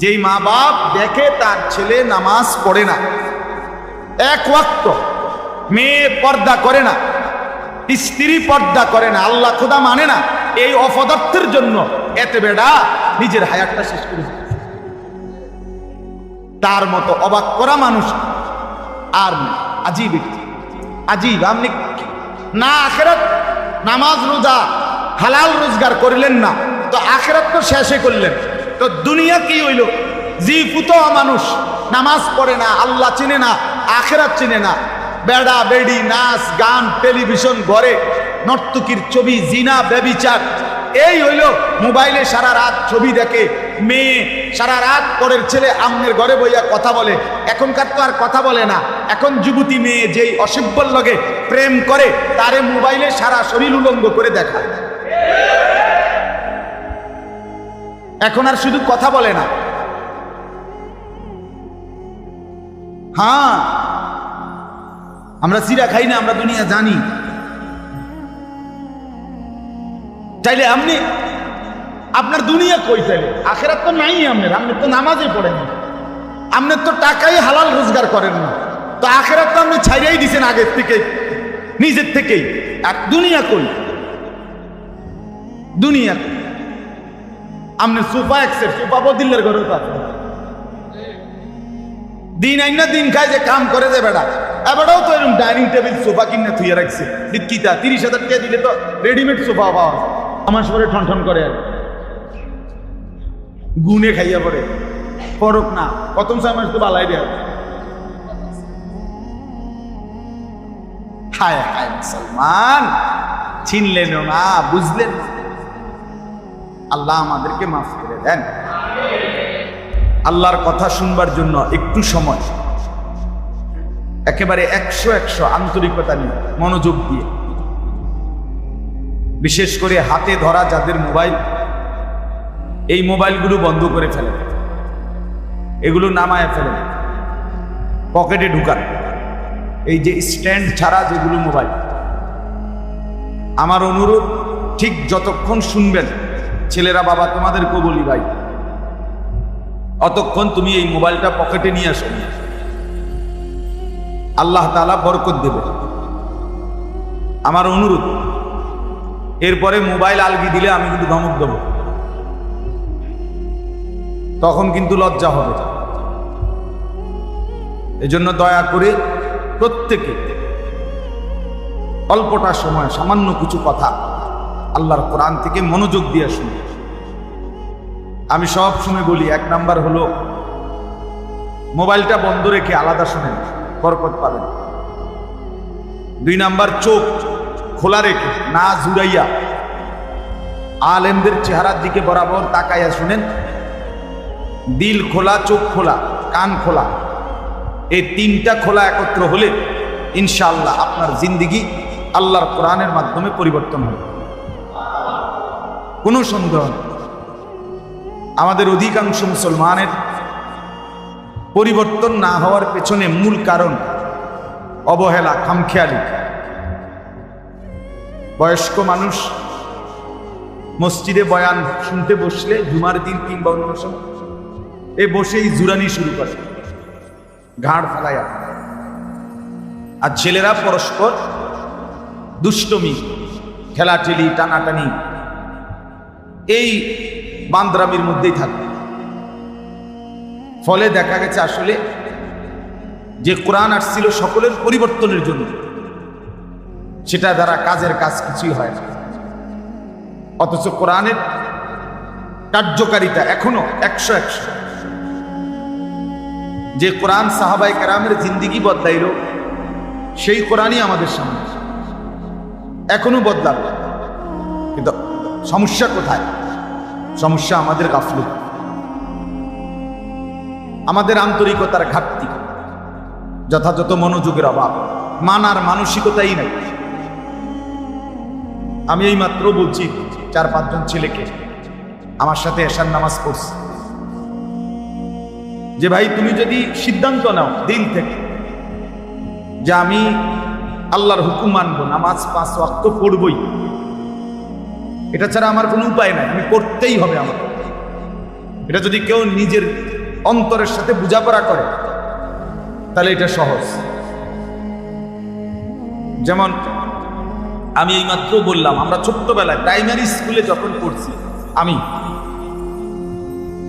যেই মা বাপ দেখে তার ছেলে নামাজ পড়ে না, এক ওয়াক্ত মেয়ে পর্দা করে না, স্ত্রী পর্দা করে না, আল্লাহ খোদা মানে না, এই অপদার্থের জন্য এতে বেড়া নিজের হায়াতটা শেষ করে তার মতো অবাক করা মানুষ আর আজীব আজীব, আপনি না আখেরাত নামাজ রোজা হালাল রোজগার করলেন না, তো আখেরাত তো শেষে করলেন। তো দুনিয়া কি হইল? জি ফুতোয়া মানুষ, নামাজ পড়ে না, আল্লাহ চিনে না, আখেরাত চিনে না। বেড়া, বেড়ি, নাচ, গান, টেলিভিশন, ঘরে, নর্তকীর ছবি, জিনা, ব্যবিচার। এই হইল মোবাইলে সারা রাত ছবি দেখে, মেয়ে সারা রাত পরের ছেলে আমনের ঘরে বইয়া কথা বলে। এখনকার তো আর কথা বলে না। এখন যুবতী মেয়ে যেই অসভ্যর লগে প্রেম করে, তারে মোবাইলে সারা শরীর উলঙ্গ করে দেখা এখন আর শুধু কথা বলে না। হ্যাঁ আমরা চিরা খাই না, আমরা দুনিয়া জানি। চাইলে আপনি, আপনার দুনিয়া কই চাইলে আখেরাত তো নাই আপনার, আপনি তো নামাজে পড়েন আপনার তো টাকাই হালাল রোজগার করেন না। তো আখেরাত তো আপনি ছাইরাই দিছেন আগের থেকে, নিজের থেকেই। আর দুনিয়া কই? দুনিয়া কই? আপনি সোফা একসের, সোফা বদিল্লের ঘরে তো দিন আইন দিন খায় যে কাম করে যে বেড়া। এবারও তো এরকম ডাইনিং টেবিল, সোফা কিনে থুয়ে রাখছে। কিতা তিরিশ হাজার টাকা দিলে তো রেডিমেড সোফা পাওয়া। আমার সবাই ঠন ঠন করে। আর গুনে খাইয়া পড়ে। পরক না, প্রথম সময় তো বালাই দেয়। হায় হায় মুসলমান চিনলেন না বুঝলেন না। আল্লাহ আমাদেরকে মাফ করে দেন। আল্লাহর কথা শুনবার জন্য একটু সময়। একেবারে একশো একশো আন্তরিকতা নিয়ে, মনোযোগ দিয়ে। বিশেষ করে হাতে ধরা যাদের মোবাইল, এই মোবাইলগুলো বন্ধ করে ফেলেন এগুলো নামায় ফেলেন পকেটে ঢুকান। এই যে স্ট্যান্ড ছাড়া যেগুলো মোবাইল। আমার অনুরোধ, ঠিক যতক্ষণ শুনবেন ছেলেরা, বাবা তোমাদেরকেও বলি ভাই। অতক্ষণ তুমি এই মোবাইলটা পকেটে নিয়ে আসো। আল্লাহ তালা বরকত দেবে। আমার অনুরোধ, এরপরে মোবাইল আলগি দিলে আমি কিন্তু ধমক দেবো। তখন কিন্তু লজ্জা হবে। এজন্য দয়া করে প্রত্যেকে অল্পটা সময়, সামান্য কিছু কথা আল্লাহর কোরআন থেকে মনোযোগ দিয়ে শুনে। আমি সব সময় বলি, এক নাম্বার হলো, মোবাইলটা বন্ধ রেখে আলাদা শুনেন, বরকত পাবেন। দুই নাম্বার, চোখ খোলা রেখে, না জুড়াইয়া আলেমদের চেহারার দিকে বরাবর তাকাইয়া শুনেন। দিল খোলা, চোখ খোলা, কান খোলা। এই তিনটা খোলা একত্র হলে ইনশাআল্লাহ আপনার জিন্দিগি আল্লাহর কোরআনের মাধ্যমে পরিবর্তন হবে। কোনো সন্দেহ আমাদের অধিকাংশ মুসলমানের পরিবর্তন না হওয়ার পেছনে মূল কারণ অবহেলা, খামখেয়ালি। বয়স্ক মানুষ মসজিদে বয়ান শুনতে বসলে জুমার দিন কিংবা অন্য সময় এ বসেই জুরানি শুরু করে, ঘাড় ফেলাইয়া আর ছেলেরা পরস্পর দুষ্টমি খেলাটেলি টানাটানি এই বান্দ্রামির মধ্যেই থাকবে। ফলে দেখা গেছে আসলে যে কোরআন আসছিল সকলের পরিবর্তনের জন্য, সেটা দ্বারা কাজের কাজ কিছুই হয় না। অথচ কোরআনের কার্যকারিতা এখনও একশো একশো। যে কোরআন সাহাবাই কেরামের জিন্দিগি বদলাইল, সেই কোরআনই আমাদের সামনে। এখনও বদলাবে। কিন্তু সমস্যা কোথায়? সমস্যা আমাদের গাফলু আমাদের আন্তরিকতার ঘাটতি। যথাযথ মনোযোগের অভাব। মানার মানসিকতাই নাই। আমি এই মাত্র বলছি, চার, পাঁচজন ছেলেকে আমার সাথে এশার নামাজ পড়ছে। যে ভাই, তুমি যদি সিদ্ধান্ত নাও দিন থেকে যে আমি আল্লাহর হুকুম মানবো, নামাজ পাঁচ ওয়াক্ত পড়বই এটা ছাড়া আমার কোনো উপায় নাই, আমি করতেই হবে আমার এটা যদি কেউ নিজের অন্তরের সাথে বোঝাপড়া করে, তাহলে এটা সহজ। যেমন আমি এইমাত্র বললাম, আমরা ছোট্টবেলায় প্রাইমারি স্কুলে যখন পড়ছি, আমি।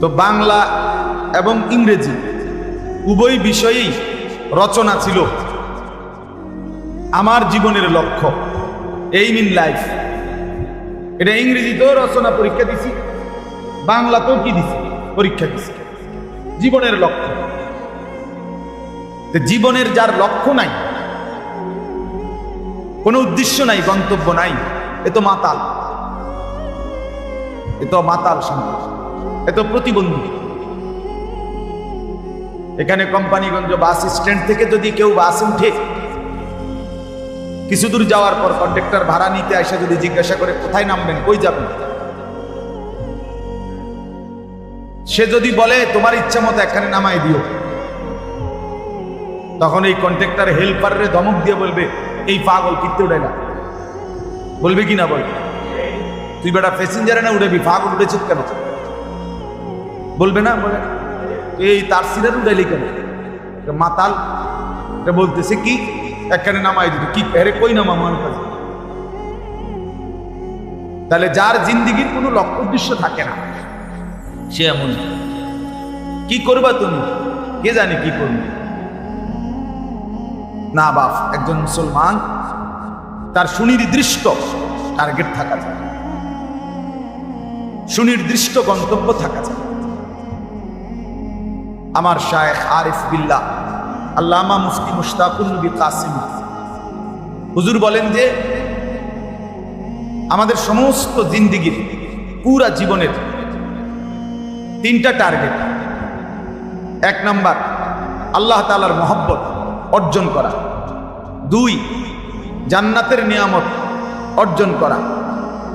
তো বাংলা এবং ইংরেজি উভয় বিষয়েই রচনা ছিল। আমার জীবনের লক্ষ্য এইম ইন লাইফ এটা ইংরেজিতেও রচনা পরীক্ষা দিছি বাংলাতেও কি দিছি? পরীক্ষা দিছি। জীবনের লক্ষ্য জীবনের যার লক্ষ্য নাই, কোনো উদ্দেশ্য নাই, গন্তব্য নাই, এ তো মাতাল। এ তো মাতাল সন্তান এ তো প্রতিবন্ধী। এখানে কোম্পানিগঞ্জ বাস স্ট্যান্ড থেকে যদি কেউ বাস উঠে কিছু দূর যাওয়ার পর কন্ডাক্টর ভাড়া নিতে আসে যদি জিজ্ঞাসা করে, কোথায় নামবেন? কই যাবেন? সে যদি বলে, তোমার ইচ্ছা মতো এখানে নামাই দিও। তখন এই কন্ট্রাক্টর হেল্পারে ধমক দিয়ে বলবে, এই পাগল কিনতে উঠে না বলবে কি না বলবে তুই বেটা প্যাসেঞ্জারে না উঠেবি পাগল উঠেছিস কেন? বলবে না, বলে এই তার সিরার উঠাইলি কেন? মাতাল। এটা বলতেছে কি? এখানে নামাই দিত। কি আরে কই নামা আমার কাছে তাহলে যার জিন্দিগির কোনো লক্ষ্য উদ্দেশ্য থাকে না, সে এমন। কি করবা তুমি? কে জানে কি করবে? না বাপ, একজন মুসলমান, তার সুনির্দিষ্ট টার্গেট থাকা যায়। সুনির্দিষ্ট গন্তব্য থাকা যায়। আমার শায়েখ আরিফ বিল্লাহ আল্লামা মুফতি মুশতাকুল নবী কাসিম। হুজুর বলেন যে, আমাদের সমস্ত জিন্দিগির পুরা জীবনের তিনটা টার্গেট। এক নাম্বার, আল্লাহ তালার মহব্বত অর্জন করা। দুই, জান্নাতের নিয়ামত অর্জন করা।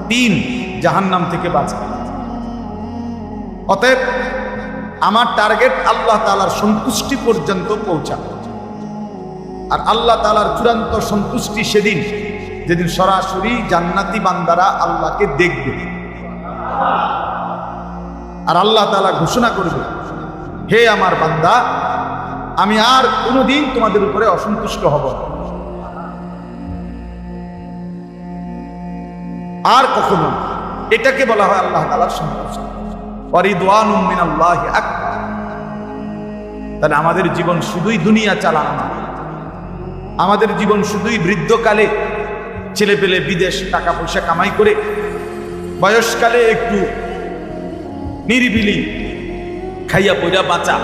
তিন, জাহান্নাম থেকে বাঁচা। অতএব আমার টার্গেট আল্লাহ তালার সন্তুষ্টি পর্যন্ত পৌঁছা আর আল্লাহ তালার চূড়ান্ত সন্তুষ্টি সেদিন, যেদিন সরাসরি জান্নাতি বান্দারা আল্লাহকে দেখবে। আর আল্লাহ তালা ঘোষণা করবে, হে আমার বান্দা, আমি আর কোনোদিন তোমাদের উপরে অসন্তুষ্ট হব আর কখনো। এটাকে বলা হয় আল্লাহ তালার সন্তুষ্ট। তাহলে আমাদের জীবন শুধুই দুনিয়া চালানো না। আমাদের জীবন শুধুই বৃদ্ধকালে ছেলে পেলে বিদেশ টাকা পয়সা কামাই করে, বয়সকালে একটু নিরিবিলি খাইয়া পইরা বাঁচা।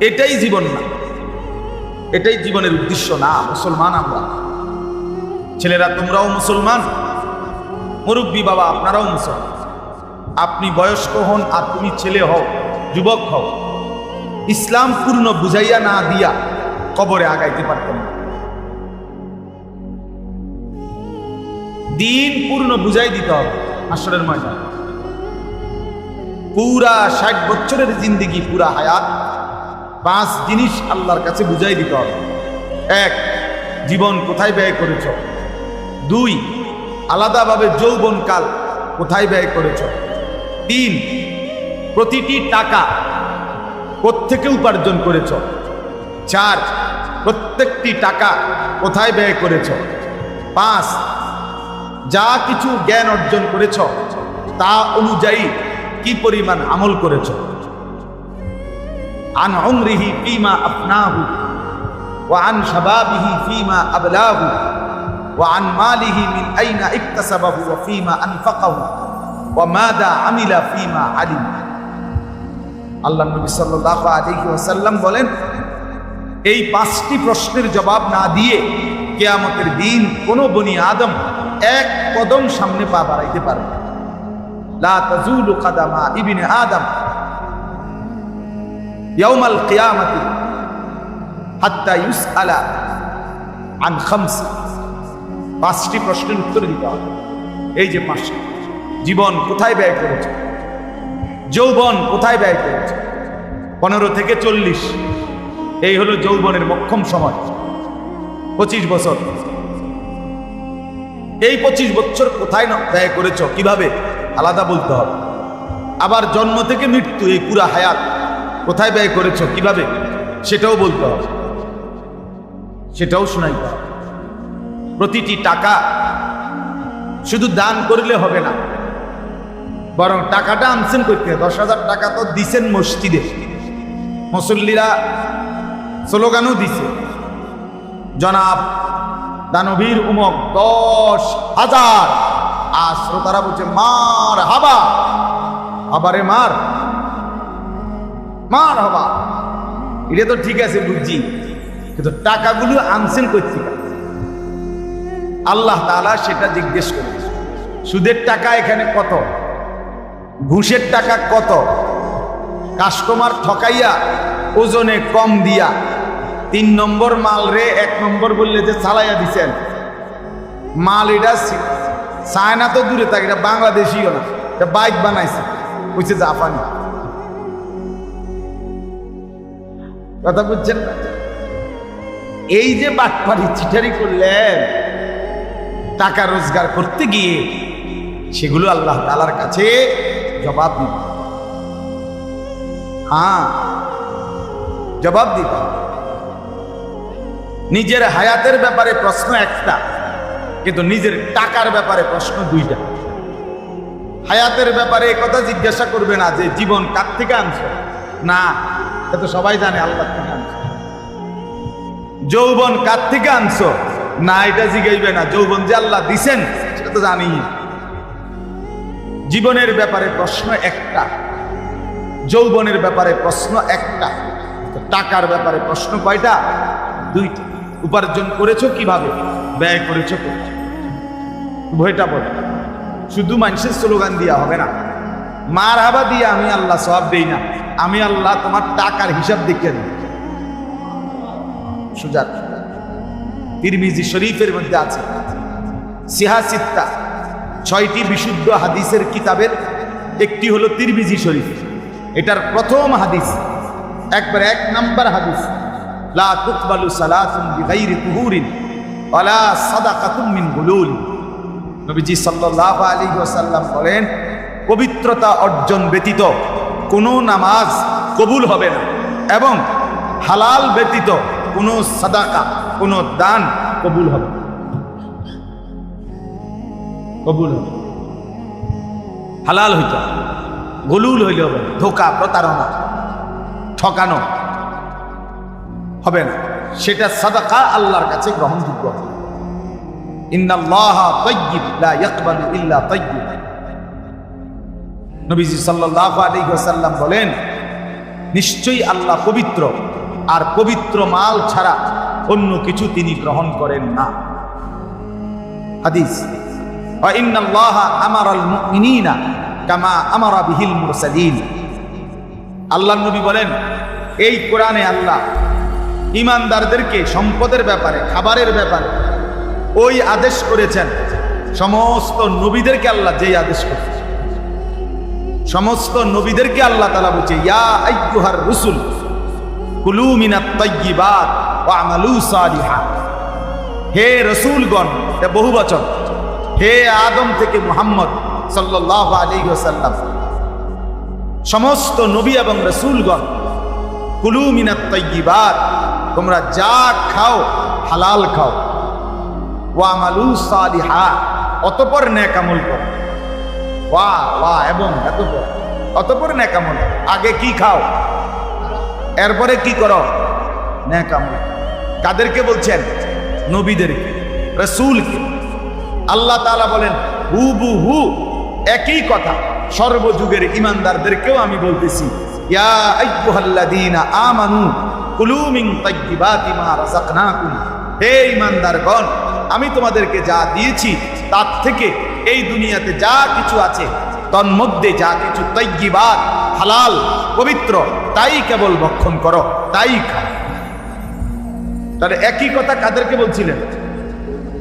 এটাই জীবন না। এটাই জীবনের উদ্দেশ্য না, মুসলমান আমরা। ছেলেরা তোমরাও মুসলমান, মুরব্বী বাবা আপনারাও মুসলমান। আপনি বয়স্ক হন আর তুমি ছেলে হও, যুবক হও। ইসলাম পূর্ণ বুঝাইয়া না দিয়া কবরে আগাইতে পারতেন না। দিন পূর্ণ বুঝাই দিতে হবে আসরের ময়দান। পুরা ষাট বছরের জিন্দিগি, পুরা হায়াত, পাঁচ জিনিস আল্লাহর কাছে বুঝাই দিতে হবে। এক, জীবন কোথায় ব্যয় করেছ? দুই, আলাদাভাবে যৌবনকাল কোথায় ব্যয় করেছ? তিন, প্রতিটি টাকা কোত্থেকে উপার্জন করেছ? চার, প্রত্যেকটি টাকা কোথায় ব্যয় করেছ? পাঁচ, যা কিছু জ্ঞান অর্জন করেছ, তা অনুযায়ী কি পরিমাণ আমল করেছ? আন উমরিহি ফিমা আফনাহু, ওয়া আন শাবাবিহি ফিমা আবলাহু, ওয়া আন মালিহি মিন আইনা ইকতাসাবাহু ফিমা আনফাকাহু। আলিম। আল্লাহ নবী সাল্লাল্লাহু আলাইহি ওয়াসাল্লাম বলেন, এই পাঁচটি প্রশ্নের জবাব না দিয়ে কেয়ামতের দিন কোনো বনি আদম এক কদম সামনে পা বাড়াইতে তাজুলু কাদামা আদম পাঁচটি প্রশ্নের উত্তর দিতে হবে। এই যে পাঁচটি। জীবন কোথায় ব্যয় করেছে? যৌবন কোথায় ব্যয় করেছে? পনেরো থেকে চল্লিশ। এই হলো যৌবনের মক্ষম সময়। পঁচিশ বছর। এই পঁচিশ বছর কোথায় ব্যয় করেছ? কীভাবে? আলাদা বলতে হবে। আবার জন্ম থেকে মৃত্যু, এই পুরা হায়াত কোথায় ব্যয় করেছ? কীভাবে? সেটাও বলতে হবে। সেটাও শোনাই প্রতিটি টাকা শুধু দান করলে হবে না। বরং টাকাটা আনছেন করতে দশ হাজার টাকা তো দিছেন মসজিদে। মুসল্লিরা স্লোগানও দিছে। জনাব দানবীর উমক দশ হাজার। আর শ্রোতারা বলছে, মার হাবা। আবারে মার। মার হবা। এটা তো ঠিক আছে বুঝছি। কিন্তু টাকাগুলো আনছেন করতে আল্লাহ তাআলা সেটা জিজ্ঞেস করে সুদের টাকা এখানে কত? ঘুষের টাকা কত? কাস্টমার ঠকাইয়া ওজনে কম দিয়া। তিন নম্বর মাল রে, এক নম্বর বললে যে চালাইয়া দিছেন। মাল এটা চায়না তো দূরে থাকে, এটা বাংলাদেশিও না, এটা বাইক বানাইছে বুঝছে জাপানি কথা বুঝছেন এই যে বাটপারি চিটারি করলেন, টাকা রোজগার করতে গিয়ে, সেগুলো আল্লাহ তালার কাছে জবাব দিবে। হ্যাঁ জবাব দিবে। নিজের হায়াতের ব্যাপারে প্রশ্ন একটা, কিন্তু নিজের টাকার ব্যাপারে প্রশ্ন দুইটা। হায়াতের ব্যাপারে এ কথা জিজ্ঞাসা করবে না যে জীবন কার থেকে আনছো? না এটা তো সবাই জানে আল্লাহ থেকে আনছো। যৌবন কার থেকে আনছো? না, এটা জিগাইবে না। যৌবন যে আল্লাহ দিছেন, সেটা তো জানি জীবনের ব্যাপারে প্রশ্ন একটা, যৌবনের ব্যাপারে প্রশ্ন একটা টাকার ব্যাপারে প্রশ্ন কয়টা? দুইটা। উপার্জন করেছ কীভাবে? ব্যয় করেছ? উভয়টা বলে। শুধু মানুষের স্লোগান দিয়া হবে না। মার হাবা দিয়ে আমি আল্লাহ সব দেই না। আমি আল্লাহ তোমার টাকার হিসাব দেখিয়ে দিই। সুজাত তিরমিজি শরীফের মধ্যে আছে। সিহাসিত্তা ছয়টি বিশুদ্ধ হাদিসের কিতাবের, একটি হলো তিরমিজি শরীফ। এটার প্রথম হাদিস, একবার এক নাম্বার হাদিস। লা বলেন, পবিত্রতা অর্জন ব্যতীত কোনো নামাজ কবুল হবে না এবং হালাল ব্যতীত কোনো সাদাকা, কোনো দান কবুল হবে না। কবুল হবে হালাল হইতে। হবে গলুল হইলে হবে ধোকা, প্রতারণা, ঠকানো হবে না। সেটা সাদাকা আল্লাহর কাছে গ্রহণযোগ্য হবে। নবীজি সাল্লাল্লাহু আলাইহি বলেন, নিশ্চয়ই আল্লাহ পবিত্র, আর পবিত্র মাল ছাড়া অন্য কিছু তিনি গ্রহণ করেন না। হাদিস। কামা আমারা বিহিল মুরসালিন। আল্লাহ নবী বলেন, এই কোরআনে আল্লাহ ইমানদারদেরকে সম্পদের ব্যাপারে, খাবারের ব্যাপারে ওই আদেশ করেছেন। সমস্ত নবীদেরকে আল্লাহ যেই আদেশ করেছেন। সমস্ত নবীদেরকে আল্লাহ তালা বলছে, ইয়া আইয়ুহার রুসুল, কুলু মিনাত তাইয়্যিবাত ওয়া আমালু সালিহাত হে রসুলগণ বহু বচন হে আদম থেকে মুহাম্মদ সাল্লাল্লাহু আলাইহি ওয়াসাল্লাম, সমস্ত নবী এবং রসুলগণ, কুলু মিনাত তাইয়্যিবাত, তোমরা যা খাও হালাল খাও। ওয়া আমালু সালিহা, অতপর করো। ওয়া ওয়া, এবং এতপর, অতপর নেক আমল আগে কি খাও? এরপরে কি করো? নেক আমল কাদেরকে বলছেন? নবীদেরকে, রসুলকে। আল্লাহ তাআলা বলেন হু বু হু একই কথা। সর্বযুগের ইমানদারদেরকেও আমি বলতেছি আইয়ুহাল্লাযীনা আমানু কুলু তাইয়্যিবাতি মা রাযাকনাকুম। হে আমি তোমাদেরকে যা দিয়েছি, তার থেকে এই দুনিয়াতে যা কিছু আছে তন্মধ্যে যা কিছু তৈগিবাদ হালাল, পবিত্র, তাই কেবল ভক্ষণ করো, তাই খাও। তাহলে একই কথা কাদেরকে বলছিলেন?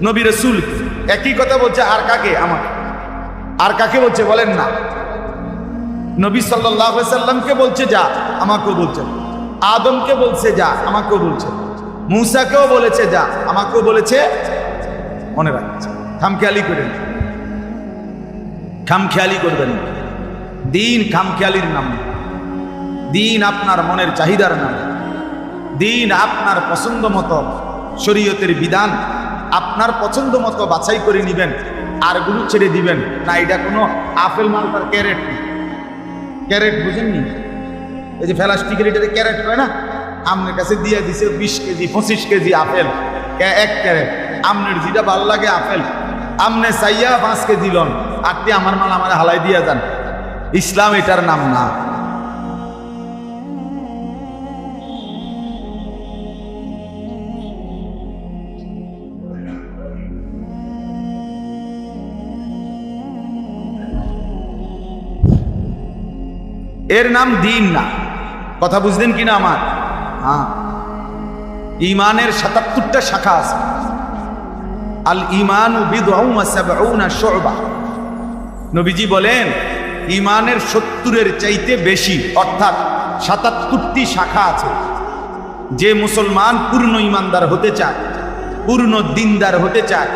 নবী রসুল একই কথা বলছে আর কাকে? আমাকে। আর কাকে বলছে বলেন না। নবী সাল্লাহ সাল্লামকে বলছে যা, আমাকেও বলছে। আদমকে বলছে যা, আমাকেও বলছে। মুসাকেও বলেছে যা, আমাকেও বলেছে। মনে রাখছে। খামখেয়ালি করেন। খামখেয়ালি করবেন। দিন খামখেয়ালির নাম। দিন আপনার মনের চাহিদার নাম। দিন আপনার পছন্দ মতো শরীয়তের বিধান। আপনার পছন্দ মতো বাছাই করে নিবেন আরগুলো ছেড়ে দিবেন। না, এটা কোনো আপেল মালটার ক্যারেট। ক্যারেট বুঝেননি? এই যে প্লাস্টিকের এটাতে ক্যারেট হয় না? আপনার কাছে দিয়ে দিছে বিশ কেজি, পঁচিশ কেজি আপেল। এক ক্যারেট। আমনের যেটা ভালো লাগে আপেল। আমনে চাইয়া পাঁচ কেজি লন। আটটি আমার মাল আমার হালাই দিয়ে যান। ইসলাম এটার নাম না। এর নাম দিন না। কথা বুঝলেন কিনা আমার? হ্যাঁ। ইমানের সাতাত্তরটা শাখা আছে। আল ইমান নবীজি বলেন ইমানের সত্তরের চাইতে বেশি, অর্থাৎ সাতাত্তরটি শাখা আছে। যে মুসলমান পূর্ণ ইমানদার হতে চায়, পূর্ণ দিনদার হতে চায়